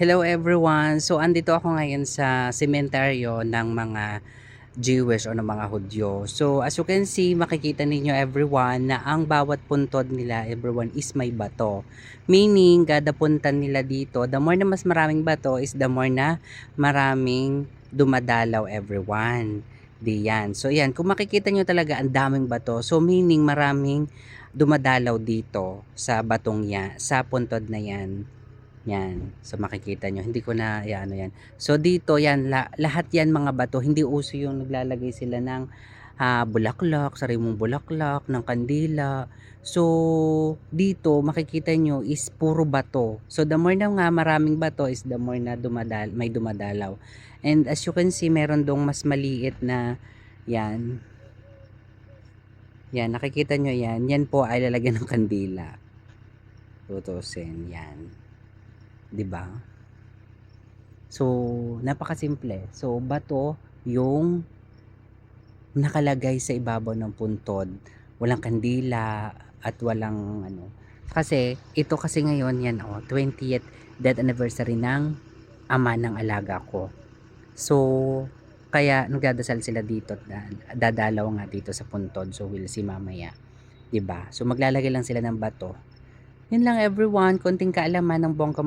Hello everyone! So andito ako ngayon sa sementeryo ng mga Jewish o ng mga Hudyo. So as you can see, makikita ninyo everyone na ang bawat puntod nila, everyone is may bato. Meaning, kada puntan nila dito, the more na mas maraming bato is the more na maraming dumadalaw everyone. Di yan. So yan, kung makikita nyo talaga ang daming bato, so meaning maraming dumadalaw dito sa batong yan, sa puntod na yan. Yan. So makikita nyo. Hindi ko na yan, ano yan. So dito yan, la- lahat yan mga bato. Hindi uso yung naglalagay sila ng ah, bulaklak, sarimong bulaklak, ng kandila. So dito makikita nyo is puro bato. So the more na nga maraming bato is the more na dumadal may dumadalaw. And as you can see, meron dong mas maliit na yan. Yan, nakikita nyo yan. Yan po ay lalagyan ng kandila. Tutusin, yan. 'Di ba? So, napakasimple. So, bato yung nakalagay sa ibabaw ng puntod. Walang kandila at walang ano. Kasi ito kasi ngayon yan oh, 20th death anniversary ng ama ng alaga ko. So, kaya nagdadasal sila dito at da- dadalaw nga dito sa puntod. So, we'll see mamaya. 'Di ba? So, maglalagay lang sila ng bato. Yun lang everyone, konting kaalaman ng bonggang